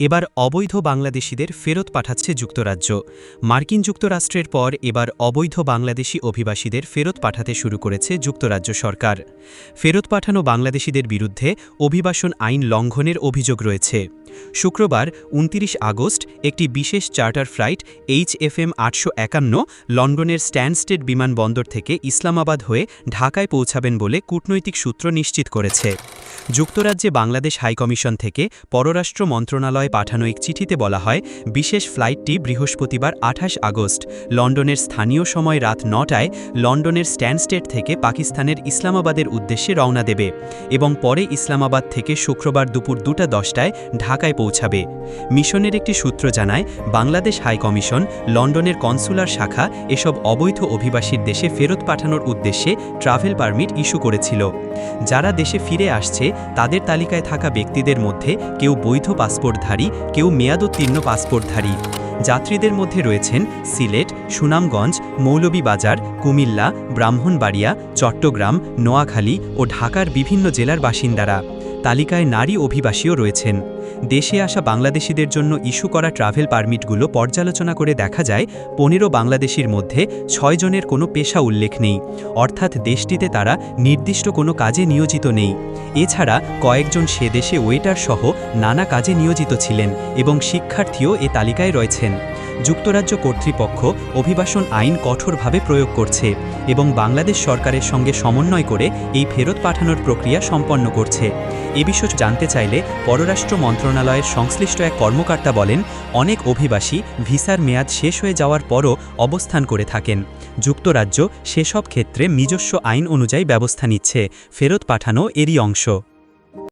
এবার অবৈধ বাংলাদেশিদের ফেরত পাঠাচ্ছে যুক্তরাজ্য। মার্কিন যুক্তরাষ্ট্রের পর এবার অবৈধ বাংলাদেশি অভিবাসীদের ফেরত পাঠাতে শুরু করেছে যুক্তরাজ্য সরকার। ফেরত পাঠানো বাংলাদেশিদের বিরুদ্ধে অভিবাসন আইন লঙ্ঘনের অভিযোগ রয়েছে। শুক্রবার উনতিরিশ আগস্ট একটি বিশেষ charter flight H F M আটশো একান্ন লন্ডনের স্ট্যান্ডস্টেড বিমানবন্দর থেকে ইসলামাবাদ হয়ে ঢাকায় পৌঁছাবেন বলে কূটনৈতিক সূত্র নিশ্চিত করেছে। যুক্তরাজ্যে বাংলাদেশ হাইকমিশন থেকে পররাষ্ট্র মন্ত্রণালয়ে পাঠানো এক চিঠিতে বলা হয়, বিশেষ ফ্লাইটটি বৃহস্পতিবার আঠাশ আগস্ট, লন্ডনের স্থানীয় সময় রাত নটায় লন্ডনের স্ট্যান্ডস্টেড থেকে পাকিস্তানের ইসলামাবাদের উদ্দেশ্যে রওনা দেবে এবং পরে ইসলামাবাদ থেকে শুক্রবার দুপুর দুটা দশটায় ঢাকায় পৌঁছাবে। মিশনের একটি সূত্র জানায়, বাংলাদেশ হাইকমিশন, লন্ডনের কনসুলার শাখা এসব অবৈধ অভিবাসীর দেশে ফেরত পাঠানোর উদ্দেশ্যে ট্রাভেল পারমিট ইস্যু করেছিল। যারা দেশে ফিরে আসছে তাদের তালিকায় থাকা ব্যক্তিদের মধ্যে কেউ বৈধ পাসপোর্টধারী, কেউ মেয়াদোত্তীর্ণ পাসপোর্টধারী। যাত্রীদের মধ্যে রয়েছেন সিলেট, সুনামগঞ্জ, মৌলভীবাজার, কুমিল্লা, ব্রাহ্মণবাড়িয়া, চট্টগ্রাম, নোয়াখালী ও ঢাকার বিভিন্ন জেলার বাসিন্দারা। তালিকায় নারী অভিবাসীও রয়েছেন। দেশে আসা বাংলাদেশিদের জন্য ইস্যু করা ট্রাভেল পারমিটগুলো পর্যালোচনা করে দেখা যায়, পনেরো বাংলাদেশির মধ্যে ছয় জনের কোনো পেশা উল্লেখ নেই। অর্থাৎ দেশটিতে তারা নির্দিষ্ট কোনো কাজে নিয়োজিত নেই। এছাড়া কয়েকজন সে দেশে ওয়েটার সহ নানা কাজে নিয়োজিত ছিলেন এবং শিক্ষার্থীও এ তালিকায় রয়েছেন। যুক্তরাজ্য কর্তৃপক্ষ অভিবাসন আইন কঠোরভাবে প্রয়োগ করছে এবং বাংলাদেশ সরকারের সঙ্গে সমন্বয় করে এই ফেরত পাঠানোর প্রক্রিয়া সম্পন্ন করছে। এ বিষয় জানতে চাইলে পররাষ্ট্র মন্ত্রণালয়ের সংশ্লিষ্ট এক কর্মকর্তা বলেন, অনেক অভিবাসী ভিসার মেয়াদ শেষ হয়ে যাওয়ার পরও অবস্থান করে থাকেন। যুক্তরাজ্য সেসব ক্ষেত্রে নিজস্ব আইন অনুযায়ী ব্যবস্থা নিচ্ছে। ফেরত পাঠানো এরই অংশ।